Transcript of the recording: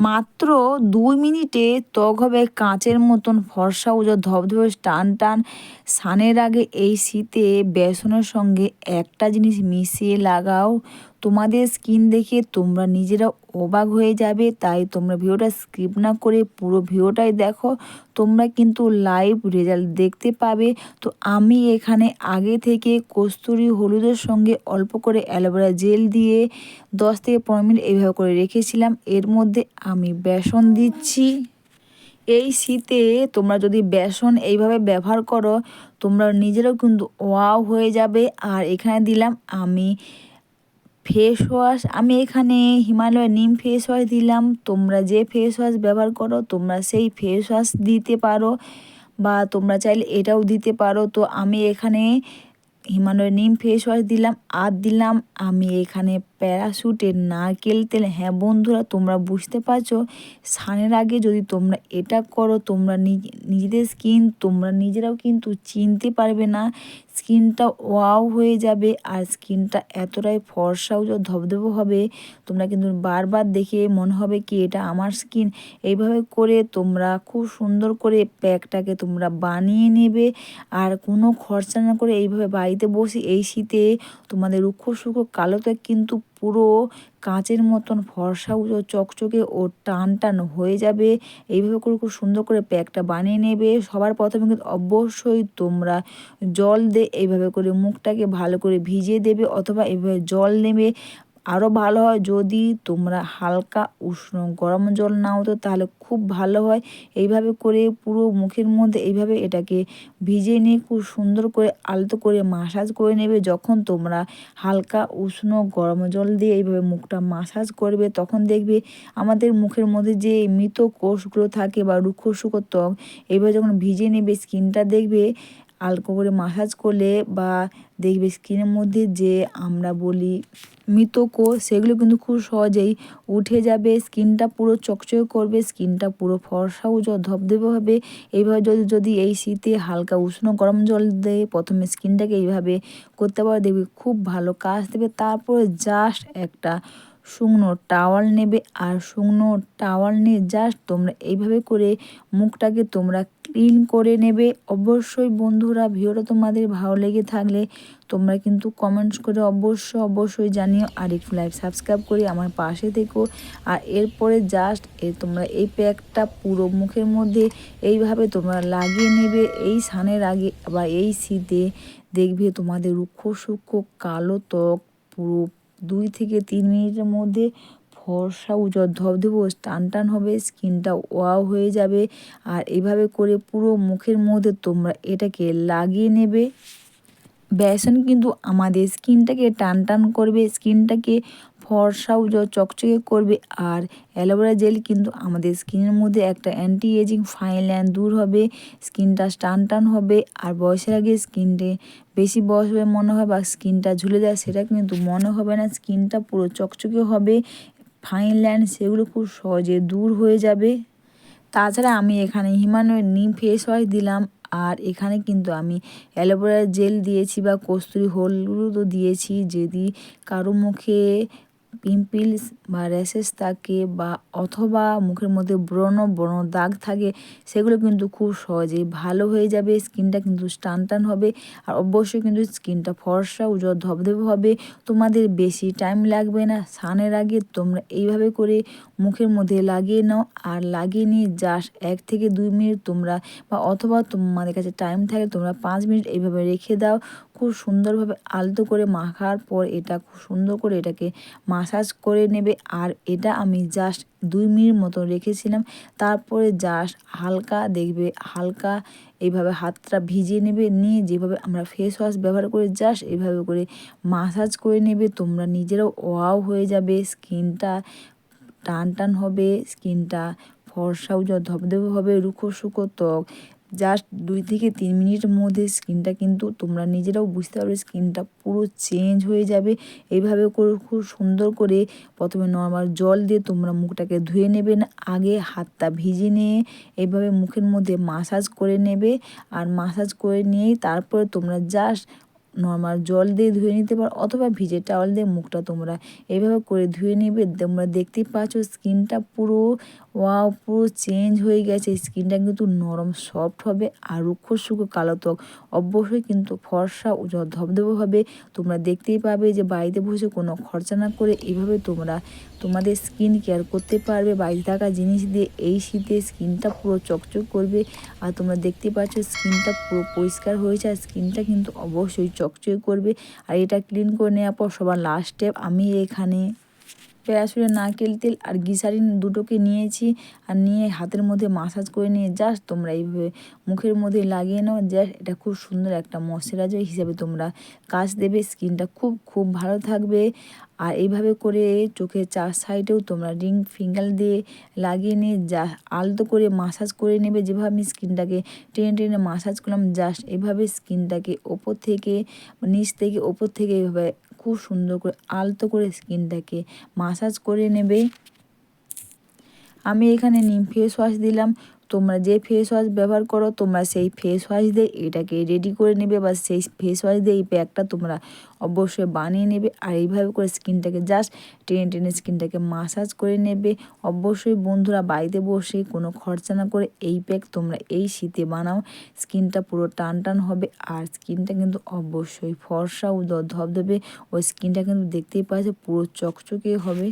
মাত্র দুই মিনিটে ত্বক হবে কাঁচের মতন ফর্সা উজো ধবধবে টান টান। সানের আগে এই শীতে বেসনের সঙ্গে একটা জিনিস মিশিয়ে লাগাও। তোমাদের স্কিন দেখে তোমরা নিজেরা অবাক হয়ে যাবে, তাই তোমরা ভিডিওটা স্কিপ না করে পুরো ভিডিওটাই দেখো। তোমরা কিন্তু লাইভ রেজাল্ট দেখতে পাবে। তো আমি এখানে আগে থেকে কস্তুরি হলুদের সঙ্গে অল্প করে অ্যালোভেরা জেল দিয়ে দশ থেকে পনেরো মিনিট এইভাবে করে রেখেছিলাম। এর মধ্যে আমি বেসন দিচ্ছি। এই শীতে তোমরা যদি বেসন এইভাবে ব্যবহার করো, তোমরা নিজেরাও কিন্তু ওয়াও হয়ে যাবে। আর এখানে দিলাম আমি ফেস ওয়াশ আমি এখানে হিমালয় নিম ফেস ওয়াশ দিলাম। তোমরা যে ফেস ওয়াশ ব্যবহার করো, তোমরা সেই ফেস ওয়াশ দিতে পারো বা তোমরা চাইলে এটাও দিতে পারো। তো আমি এখানে হিমালয় নিম ফেস ওয়াশ দিলাম, আর দিলাম আমি এখানে প্যারাশুটের নারকেল তেল হ্যাঁ বন্ধুরা, তোমরা বুঝতে পারছ? স্নানের আগে যদি তোমরা এটা করো, তোমরা নিজেদের স্কিন, তোমরা নিজেরাও কিন্তু চিনতে পারবে না। স্কিনটা ওয়াও হয়ে যাবে আর স্কিনটা এতটাই ফর্সাও ধবধব হবে। তোমরা কিন্তু বারবার দেখে মনে হবে কি এটা আমার স্কিন। এইভাবে করে তোমরা খুব সুন্দর করে প্যাকটাকে তোমরা বানিয়ে নেবে আর কোনো খরচা না করে এইভাবে বাড়িতে বসে এই শীতে তোমাদের রুক্ষ সুক্ষ কালোতে কিন্তু পুরো কাঁচের মতন ফর্সা উজো চকচকে ও টান টান হয়ে যাবে। এইভাবে করে খুব সুন্দর করে প্যাকটা বানিয়ে নেবে। সবার প্রথমে কিন্তু অবশ্যই তোমরা জল দে, এইভাবে করে মুখটাকে ভালো করে ভিজিয়ে দেবে অথবা এইভাবে জল নেবে। আরও ভালো হয়। যদি তোমরা হালকা উষ্ণ গরম জল নাও, তো তাহলে খুব ভালো হয়। এইভাবে করে পুরো মুখের মধ্যে এইভাবে এটাকে ভিজিয়ে নিয়ে খুব সুন্দর করে আলতো করে মাসাজ করে নেবে। যখন তোমরা হালকা উষ্ণ গরম জল দিয়ে এইভাবে মুখটা মাসাজ করবে, তখন দেখবে আমাদের মুখের মধ্যে যে মৃত কোষগুলো থাকে বা রুক্ষ শুকো ত্বক এইভাবে যখন ভিজিয়ে নেবে স্কিনটা দেখবে আলকো করে মাসাজ করলে বা দেখবে স্কিনের মধ্যে যে আমরা বলি মৃত কোষ সেগুলো কিন্তু খুব সহজেই উঠে যাবে। স্কিনটা পুরো চকচকে করবে স্কিনটা পুরো ফর্সা ও ধবধবে হবে। এইভাবে যদি যদি এই শীতে হালকা উষ্ণ গরম জল দিয়ে, প্রথমে স্কিনটাকে এইভাবে করতে পারো, দেখবে খুব ভালো কাজ দেবে। তারপরে জাস্ট একটা শুকনো টাওয়াল নেবে আর শুকনো টাওয়াল নিয়ে জাস্ট তোমরা এইভাবে করে মুখটাকে তোমরা ক্লিন করে নেবে। অবশ্যই বন্ধুরা, ভিডিওটা তোমাদের ভালো লেগে থাকলে তোমরা কিন্তু কমেন্টস করে অবশ্যই অবশ্যই জানিও আর একটু লাইভ সাবস্ক্রাইব করে আমার পাশে থেকো। আর এরপরে জাস্ট এ তোমরা এই প্যাকটা পুরো মুখের মধ্যে এইভাবে তোমরা লাগিয়ে নেবে। এই সানের আগে বা এই শীতে দেখবে তোমাদের রুক্ষ সূক্ষ্ম কালো ত্বক পুরো দুই থেকে তিন মিনিটের মধ্যে ফর্সা উজ্জ্বল দেবো টান টান হবে, স্কিনটা ওয়াও হয়ে যাবে। আর এভাবে করে পুরো মুখের মধ্যে তোমরা এটাকে লাগিয়ে নেবে। বেসন কিন্তু আমাদের স্কিনটাকে টান টান করবে। স্কিনটাকে ফর্সা উজ্জ্বল চকচকে করবে আর অ্যালোভেরা জেল কিন্তু আমাদের স্কিনের মধ্যে একটা অ্যান্টি এজিং ফাইন লাইন দূর হবে, স্কিনটা টান টান হবে আর বয়সের আগে স্কিনটে বেশি বয়স হবে মনে হয় বা স্কিনটা ঝুলে যায় সেটা কিন্তু মনে হবে না, স্কিনটা পুরো চকচকে হবে ফাইন লাইন সেগুলো খুব সহজে দূর হয়ে যাবে। তাছাড়া আমি এখানে হিমালয়ের নিম ফেস ওয়াশ দিলাম আর এখানে কিন্তু আমি অ্যালোভেরা জেল দিয়েছি বা কস্তুরি হলুদও দিয়েছি যদি কারও মুখে পিম্পলস বা র্যাশেস থাকে বা অথবা মুখের মধ্যে ব্রণ ব্রণ দাগ থাকে, সেগুলো কিন্তু খুব সহজেই ভালো হয়ে যাবে, স্কিনটা কিন্তু টান টান হবে আর অবশ্যই কিন্তু স্কিনটা ফর্সা, উজ্জ্বল, ধবধবে হবে। তোমাদের বেশি টাইম লাগবে না, স্নানের আগে তোমরা এইভাবে করে মুখের মধ্যে লাগিয়ে নাও আর লাগিয়ে নিয়ে জাস্ট এক থেকে দুই মিনিট তোমরা বা অথবা তোমাদের কাছে টাইম থাকে তোমরা পাঁচ মিনিট এইভাবে রেখে দাও। খুব সুন্দরভাবে আলতো করে মাখার পর এটা খুব সুন্দর করে এটাকে মাসাজ করে নেবে। আর এটা আমি জাস্ট দুই মিনিট মতো রেখেছিলাম। তারপরে জাস্ট হালকা দেখবে, হালকা এইভাবে হাতটা ভিজিয়ে নেবে। নিয়ে যেভাবে আমরা ফেস ওয়াশ ব্যবহার করে জাস্ট এইভাবে করে মাসাজ করে নেবে। তোমরা নিজেরাও ওয়াও হয়ে যাবে। স্কিনটা টান টান হবে, স্কিনটা ফর্সা উজ্জ্বল ধবধবে হবে, রুখো শুকো ত্বক জাস্ট দুই থেকে তিন মিনিটের মধ্যে স্কিনটা কিন্তু তোমরা নিজেরাও বুঝতে পারবে, স্কিনটা পুরো চেঞ্জ হয়ে যাবে। এইভাবে করে খুব সুন্দর করে প্রথমে নর্মাল জল দিয়ে তোমরা মুখটাকে ধুয়ে নেবে না আগে হাতটা ভিজে নিয়ে এইভাবে মুখের মধ্যে মাসাজ করে নেবে আর মাসাজ করে নিয়েই তারপরে তোমরা জাস্ট নর্মাল জল দিয়ে ধুয়ে নিতে পারো অথবা ভিজে টাওয়াল দিয়ে মুখটা তোমরা এইভাবে করে ধুয়ে নেবে। তোমরা দেখতেই পাচ্ছ স্কিনটা পুরো ওয়াও, পুরো চেঞ্জ হয়ে গেছে। স্কিনটা কিন্তু নরম সফট হবে, আর রুক্ষ শুকো কালো ত্বক। অবশ্যই কিন্তু ফর্সা ও ধবধবে হবে। তোমরা দেখতেই পাবে যে বাড়িতে বসে কোনো খরচা না করে এভাবে তোমরা তোমাদের স্কিন কেয়ার করতে পারবে। বাড়িতে থাকা জিনিস দিয়ে এই শীতে স্কিনটা পুরো চকচক করবে। আর তোমরা দেখতে পাচ্ছ স্কিনটা পুরো পরিষ্কার হয়েছে আর স্কিনটা কিন্তু অবশ্যই চকচক করবে। আর এটা ক্লিন করে নেওয়ার পর সবার লাস্ট স্টেপ আমি এখানে প্যারাসুটের নারকেল, তেল আর গ্লিসারিন দুটোকে নিয়েছি আর নিয়ে হাতের মধ্যে মাসাজ করে নিয়ে জাস্ট তোমরা এইভাবে মুখের মধ্যে লাগিয়ে নাও। জাস্ট এটা খুব সুন্দর একটা ময়শ্চারাইজার হিসাবে তোমরা কাজ দেবে। স্কিনটা খুব খুব ভালো থাকবে। আর এইভাবে করে চোখের চার সাইডেও তোমরা রিং ফিঙ্গার দিয়ে লাগিয়ে নিয়ে যা আলতো করে মাসাজ করে নেবে। যেভাবে আমি স্কিনটাকে টেনে টেনে মাসাজ করলাম জাস্ট এভাবে স্কিনটাকে ওপর থেকে, নিচ থেকে, ওপর থেকে এভাবে খুব সুন্দর করে, আলতো করে স্কিনটাকে মাসাজ করে নেবে। আমি এখানে নিম ফেস ওয়াশ দিলাম। তোমরা যে ফেস ওয়াশ ব্যবহার করো, তোমরা সেই ফেস ওয়াশ দিয়ে এটাকে রেডি করে নেবে বা সেই ফেস ওয়াশ দিয়ে এই প্যাকটা তোমরা অবশ্যই বানিয়ে নেবে। আর এইভাবে করে স্কিনটাকে জাস্ট টেনে টেনে স্কিনটাকে মাসাজ করে নেবে। অবশ্যই বন্ধুরা বাড়িতে বসে কোনো খরচা না করে এই প্যাক তোমরা এই শীতে বানাও। স্কিনটা পুরো টান টান হবে আর স্কিনটা কিন্তু অবশ্যই ফর্সা ও ধবধবে। ওই স্কিনটা কিন্তু দেখতেই পাচ্ছে পুরো চকচকে হবে।